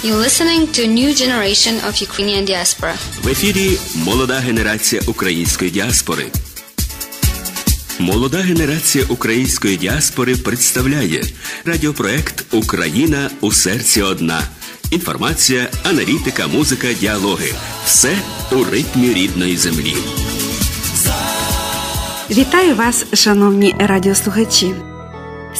You're listening to new generation of Ukrainian diaspora. В ефірі молода генерація української діаспори. Молода генерація української діаспори представляє радіопроект Україна у серці одна. Інформація, аналітика, музика, діалоги. Все у ритмі рідної землі. Вітаю вас, шановні радіослухачі.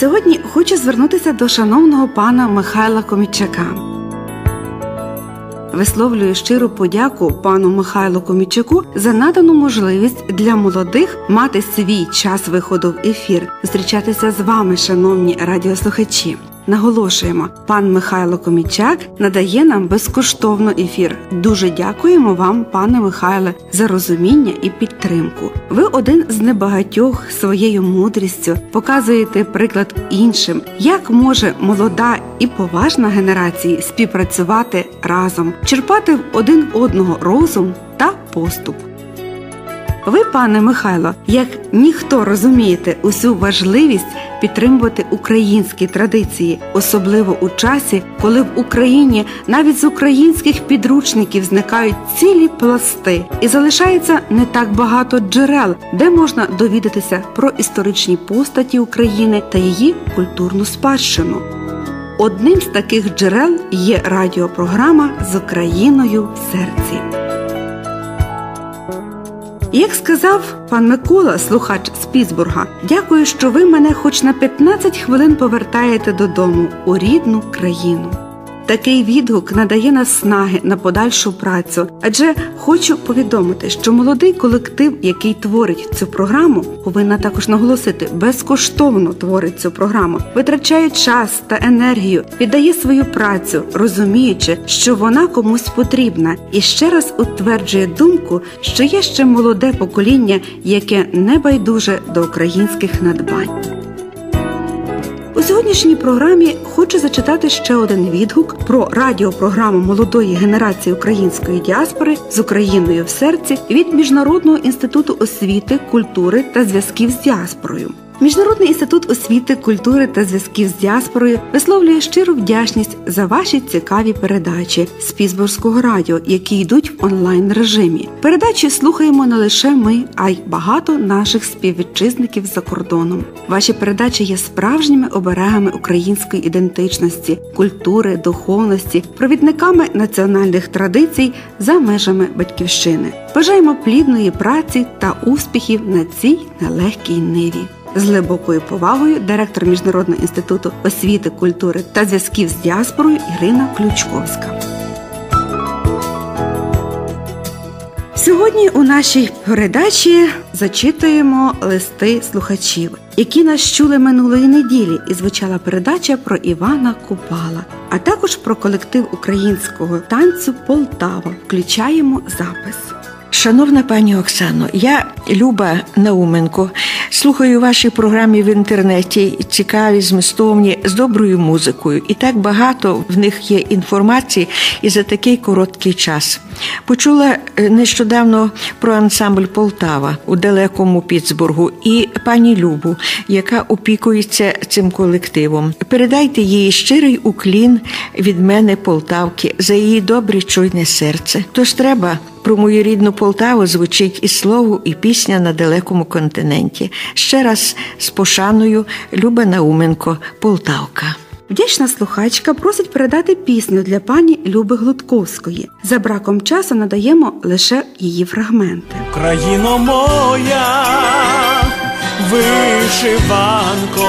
Сьогодні хочу звернутися до шановного пана Михайла Комічака. Висловлюю щиру подяку пану Михайлу Комічаку за надану можливість для молодих мати свій час виходу в ефір, зустрічатися з вами, шановні радіослухачі. Наголошуємо, пан Михайло Комічак надає нам безкоштовно ефір. Дуже дякуємо вам, пане Михайле, за розуміння і підтримку. Ви один з небагатьох своєю мудрістю показуєте приклад іншим, як може молода і поважна генерації співпрацювати разом, черпати в один одного розум та поступ. Ви, пане Михайло, як ніхто розумієте усю важливість підтримувати українські традиції, особливо у часі, коли в Україні навіть з українських підручників зникають цілі пласти, і залишається не так багато джерел, де можна довідатися про історичні постаті України та її культурну спадщину. Одним з таких джерел є радіопрограма з Україною в серці. Як сказав пан Микола, слухач з Піцбурга, дякую, що ви мене хоч на 15 хвилин повертаєте додому у рідну країну. Такий відгук надає наснаги на подальшу працю, адже хочу повідомити, що молодий колектив, який творить цю програму, повинна також наголосити, безкоштовно творить цю програму, витрачає час та енергію, віддає свою працю, розуміючи, що вона комусь потрібна, і ще раз утверджує думку, що є ще молоде покоління, яке не байдуже до українських надбань. У сьогоднішній програмі хочу зачитати ще один відгук про радіопрограму молодої генерації української діаспори з Україною в серці від Міжнародного інституту освіти, культури та зв'язків з діаспорою. Міжнародний інститут освіти, культури та зв'язків з діаспорою висловлює щиру вдячність за ваші цікаві передачі з Пізбурзького радіо, які йдуть в онлайн режимі. Передачі слухаємо не лише ми, а й багато наших співвітчизників за кордоном. Ваші передачі є справжніми оберегами української ідентичності, культури, духовності, провідниками національних традицій за межами батьківщини. Бажаємо плідної праці та успіхів на цій нелегкій ниві. З глибокою повагою директор Міжнародного інституту освіти, культури та зв'язків з діаспорою Ірина Ключковська. Сьогодні у нашій передачі зачитуємо листи слухачів, які нас чули минулої неділі, і звучала передача про Івана Купала, а також про колектив українського танцю Полтава. Включаємо запис. Шановна пані Оксано, я Люба Науменко. Слухаю ваші програми в інтернеті, цікаві, змістовні, з доброю музикою. І так багато в них є інформації і за такий короткий час. Почула нещодавно про ансамбль Полтава у далекому Піцбургу і пані Любу, яка опікується цим колективом. Передайте їй щирий уклін від мене Полтавки за її добре чуйне серце. Тож треба. Про мою рідну Полтаву звучить і слово, і пісня на далекому континенті. Ще раз з пошаною Люба Науменко, Полтавка. Вдячна слухачка просить передати пісню для пані Люби Глутковської. За браком часу надаємо лише її фрагменти. Країно моя, вишиванко,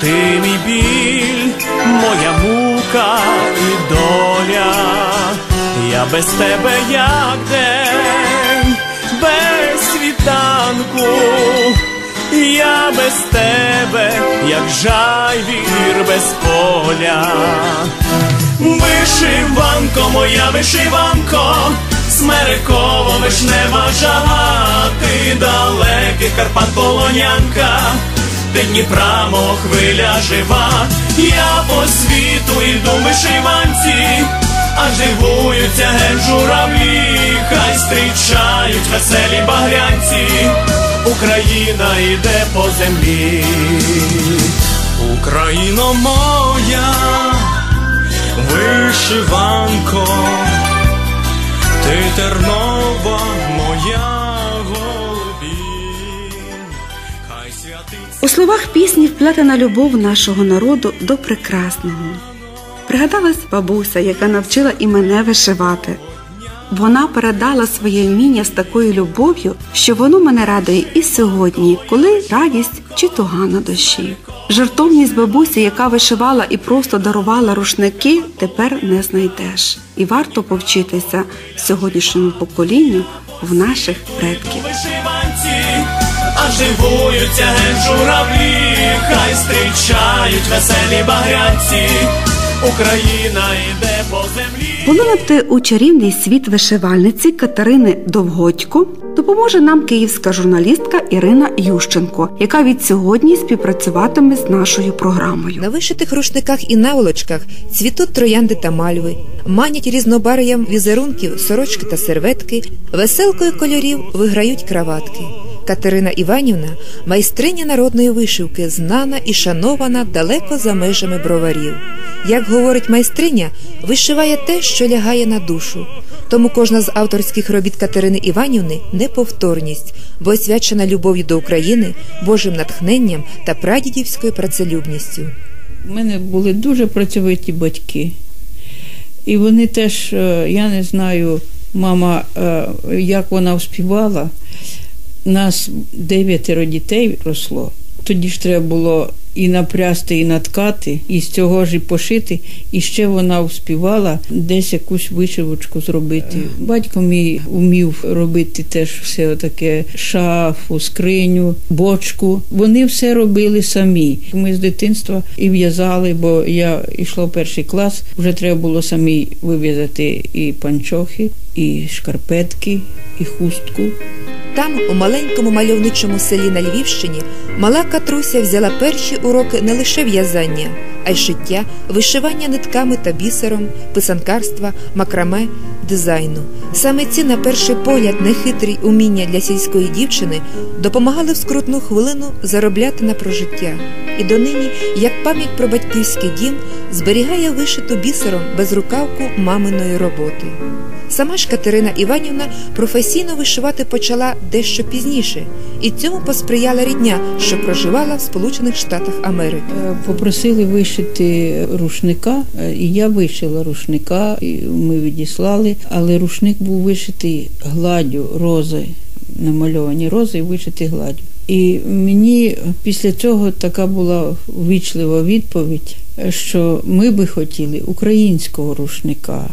ти мій біль, моя мука без тебе як день, без світанку, я без тебе, як жайвір без поля. Вишиванко, моя вишиванко, смериково вишнева жала, ти далеких Карпат полонянка, ти Дніпра, мов хвиля жива, я по світу йду вишиванці а живуються ген хай зустрічають веселі багрянці, Україна йде по землі, Україно моя, вишиванко, ти тернова моя. У словах пісні вплетена любов нашого народу до прекрасного. Пригадалась бабуся, яка навчила і мене вишивати. Вона передала своє вміння з такою любов'ю, що воно мене радує і сьогодні, коли радість чи туга на душі. Жартовність бабусі, яка вишивала і просто дарувала рушники, тепер не знайдеш. І варто повчитися сьогоднішньому поколінню в наших предків. вишиванці, а живуються журавлі, хай зустрічають веселі багрянці, Україна йде по землі. Полинути у чарівний світ вишивальниці Катерини Довгодько допоможе нам київська журналістка Ірина Ющенко, яка від сьогодні співпрацюватиме з нашою програмою. На вишитих рушниках і наволочках цвітуть троянди та мальви, манять різнобарв'ям візерунків сорочки та серветки, веселкою кольорів виграють краватки. Катерина Іванівна майстриня народної вишивки, знана і шанована далеко за межами броварів. Як говорить майстриня, вишиває те, що лягає на душу. Тому кожна з авторських робіт Катерини Іванівни неповторність, бо освячена любов'ю до України, Божим натхненням та прадідівською працелюбністю. У мене були дуже працьовиті батьки. І вони теж, е, я не знаю, мама, е, як вона вспівала. Нас дев'ятеро дітей росло. Тоді ж треба було і напрясти, і наткати, і з цього ж і пошити. І ще вона вспівала десь якусь вишивочку зробити. Батько мій вмів робити теж все таке шафу, скриню, бочку. Вони все робили самі. Ми з дитинства і в'язали, бо я йшла в перший клас. Вже треба було самі вив'язати і панчохи, і шкарпетки, і хустку. Там, у маленькому мальовничому селі на Львівщині, мала Катруся взяла перші уроки не лише в'язання, а й шиття, вишивання нитками та бісером, писанкарства, макраме, дизайну. Саме ці, на перший погляд, нехитрі уміння для сільської дівчини допомагали в скрутну хвилину заробляти на прожиття. І донині, як пам'ять про батьківський дім, зберігає вишиту бісером безрукавку маминої роботи. Сама ж Катерина Іванівна професійно вишивати почала дещо пізніше, і цьому посприяла рідня, що проживала в Сполучених Штатах Америки. Е, Попросили вишити рушника, е, і я вишила рушника, і ми відіслали, але рушник був вишитий гладдю, рози, намальовані рози і вишитий гладдю. І мені після цього така була ввічлива відповідь, що ми би хотіли українського рушника.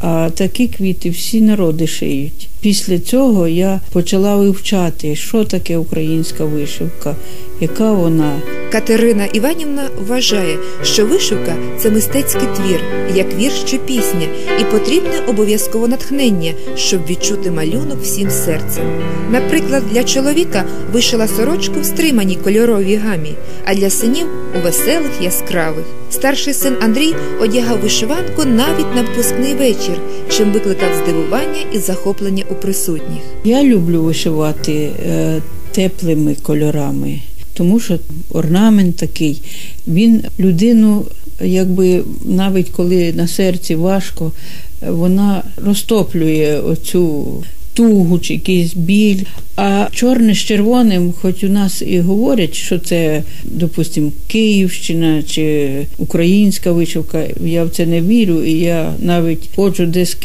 А такі квіти всі народи шиють. Після цього я почала вивчати, що таке українська вишивка, яка вона. Катерина Іванівна вважає, що вишивка це мистецький твір, як вірш чи пісня, і потрібне обов'язково натхнення, щоб відчути малюнок всім серцем. Наприклад, для чоловіка вишила сорочку в стриманій кольоровій гамі, а для синів у веселих яскравих. Старший син Андрій одягав вишиванку навіть на випускний вечір, чим викликав здивування і захоплення у присутніх. Я люблю вишивати е, теплими кольорами, тому що орнамент такий, він людину, якби навіть коли на серці важко, вона розтоплює оцю. Тугу чи якийсь біль. А чорне з червоним, хоч у нас і говорять, що це, допустимо, Київщина чи українська вишивка, я в це не вірю, і я навіть хочу десь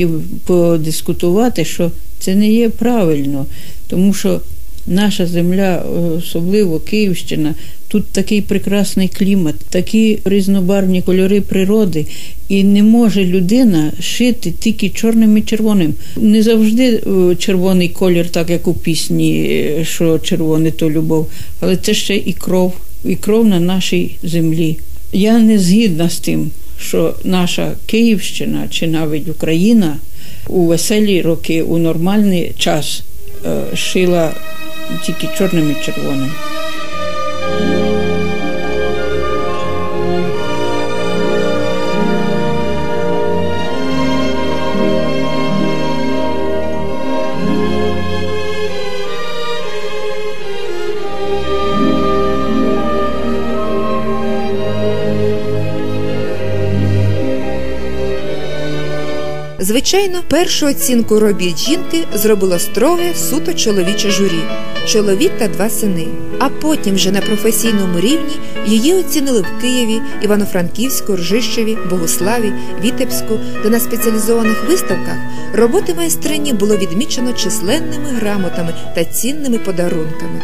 подискутувати, що це не є правильно, тому що наша земля, особливо Київщина, тут такий прекрасний клімат, такі різнобарвні кольори природи, і не може людина шити тільки чорним і червоним. Не завжди е, червоний колір, так як у пісні, е, що червоне то любов, але це ще і кров, і кров на нашій землі. Я не згідна з тим, що наша Київщина чи навіть Україна у веселі роки, у нормальний час е, шила тільки чорним і червоним. Звичайно, першу оцінку робіт жінки зробило строге суто чоловіче журі чоловік та два сини. А потім вже на професійному рівні її оцінили в Києві, Івано-Франківську, Ржищеві, Богуславі, Вітебську, де на спеціалізованих виставках роботи майстрині було відмічено численними грамотами та цінними подарунками.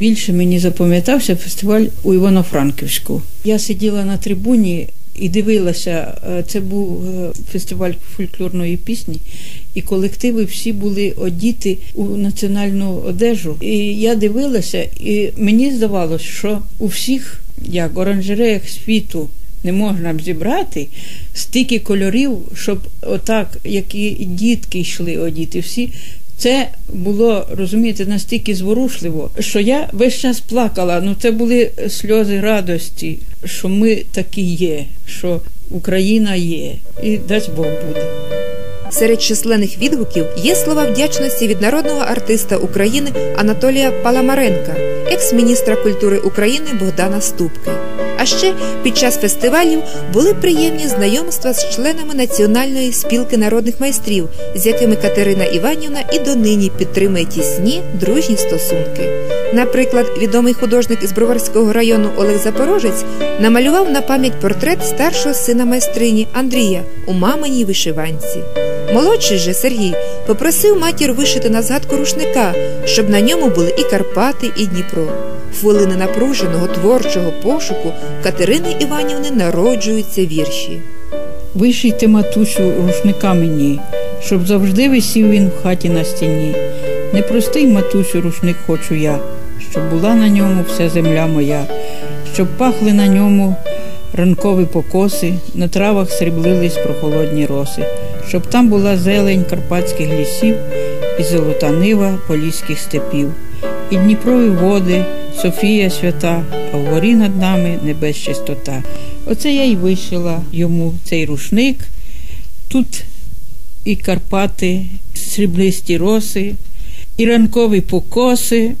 Більше мені запам'ятався фестиваль у Івано-Франківську. Я сиділа на трибуні і дивилася. е, Це був е, фестиваль фольклорної пісні, і колективи всі були одіти у національну одежу. І я дивилася, і мені здавалося, що у всіх, як оранжереях світу, не можна б зібрати стільки кольорів, щоб отак, які дітки йшли одіти, всі це було, розумієте, настільки зворушливо, що я весь час плакала. Ну це були сльози радості, що ми такі є, що Україна є, і дасть Бог буде. Серед численних відгуків є слова вдячності від народного артиста України Анатолія Паламаренка, екс-міністра культури України Богдана Ступки. А ще під час фестивалів були приємні знайомства з членами Національної спілки народних майстрів, з якими Катерина Іванівна і донині підтримує тісні дружні стосунки. Наприклад, відомий художник із Броварського району Олег Запорожець намалював на пам'ять портрет старшого сина майстрині Андрія у маминій вишиванці. Молодший же Сергій попросив матір вишити на згадку рушника, щоб на ньому були і Карпати, і Дніпро. Хвилини напруженого творчого пошуку Катерини Іванівни народжуються вірші. Вишийте матусю рушника мені, щоб завжди висів він в хаті на стіні. Непростий матусю рушник хочу я, щоб була на ньому вся земля моя, щоб пахли на ньому ранкові покоси, на травах сріблились прохолодні роси, щоб там була зелень карпатських лісів і золота нива поліських степів, і Дніпрові води, Софія свята, а вгорі над нами небес чистота. Оце я й вишила йому цей рушник. Тут і Карпати, сріблисті роси, і ранкові покоси,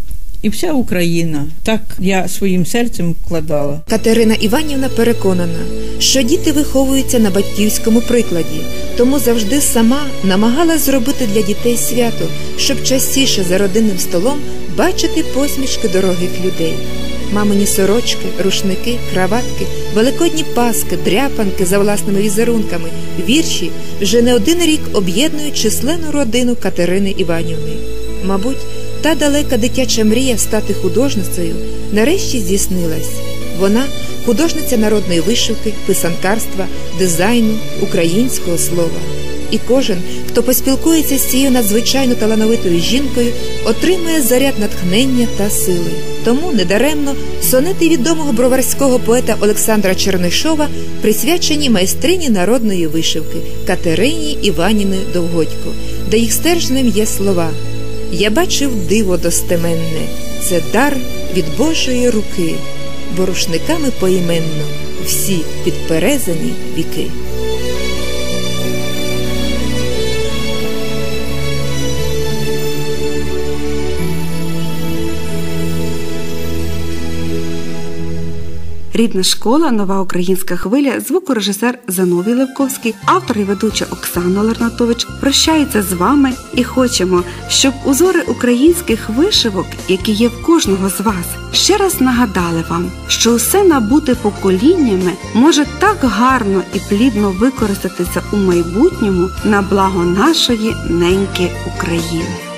і вся Україна. Так я своїм серцем вкладала. Катерина Іванівна переконана, що діти виховуються на батьківському прикладі, тому завжди сама намагалась зробити для дітей свято, щоб частіше за родинним столом бачити посмішки дорогих людей. Мамині сорочки, рушники, краватки, великодні паски, дряпанки за власними візерунками, вірші вже не один рік об'єднують численну родину Катерини Іванівни. Мабуть, та далека дитяча мрія стати художницею нарешті здійснилась. Вона художниця народної вишивки, писанкарства, дизайну, українського слова. І кожен, хто поспілкується з цією надзвичайно талановитою жінкою, отримує заряд натхнення та сили. Тому недаремно сонети відомого броварського поета Олександра Чернишова присвячені майстрині народної вишивки Катерині Іваніни Довгодько, де їх стержнем є слова Я бачив диво достеменне, це дар від Божої руки, борушниками поіменно всі підперезані віки. Рідна школа, нова українська хвиля, звукорежисер Зановій Левковський, автор і ведуча Оксана Лернатович прощаються з вами і хочемо, щоб узори українських вишивок, які є в кожного з вас, ще раз нагадали вам, що усе набуте поколіннями може так гарно і плідно використатися у майбутньому на благо нашої неньки України.